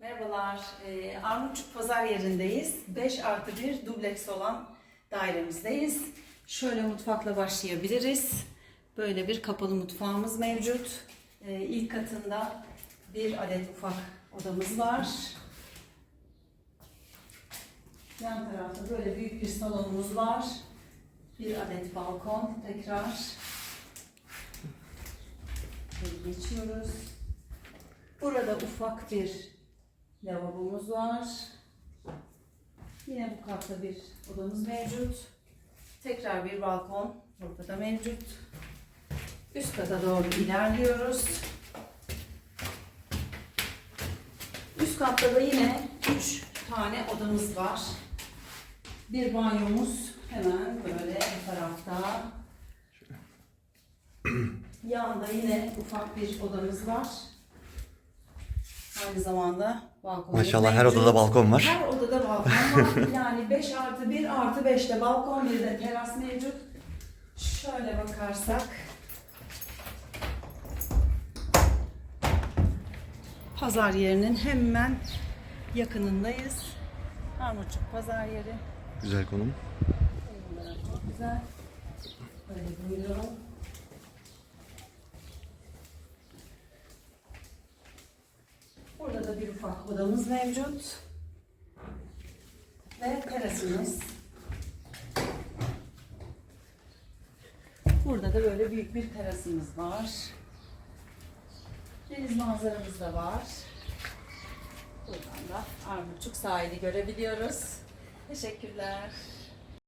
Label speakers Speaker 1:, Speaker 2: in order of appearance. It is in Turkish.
Speaker 1: Merhabalar, ee, Armutçuk Pazar yerindeyiz. 5 artı 1 dubleks olan dairemizdeyiz. Şöyle mutfakla başlayabiliriz. Böyle bir kapalı mutfağımız mevcut. Ee, ilk katında bir adet ufak odamız var. Yan tarafta böyle büyük bir salonumuz var. Bir adet balkon tekrar. Şöyle geçiyoruz. Burada ufak bir lavabomuz var. Yine bu katta bir odamız mevcut. Tekrar bir balkon burada da mevcut. Üst kata doğru ilerliyoruz. Üst katta da yine 3 tane odamız var. Bir banyomuz hemen böyle bu tarafta. Yanında yine ufak bir odamız var. Aynı zamanda balkon.
Speaker 2: Maşallah her odada balkon var.
Speaker 1: Her odada balkon var. Yani 5 artı 1 artı 5'te balkon bir de teras mevcut. Şöyle bakarsak. Pazar yerinin hemen yakınındayız. Armutçuk pazar yeri.
Speaker 2: Güzel konum.
Speaker 1: Güzel. Böyle buyurun. Burada da bir ufak odamız mevcut. Ve terasımız. Burada da böyle büyük bir terasımız var. Deniz manzaramız da var. Buradan da Armutçuk sahili görebiliyoruz. Teşekkürler.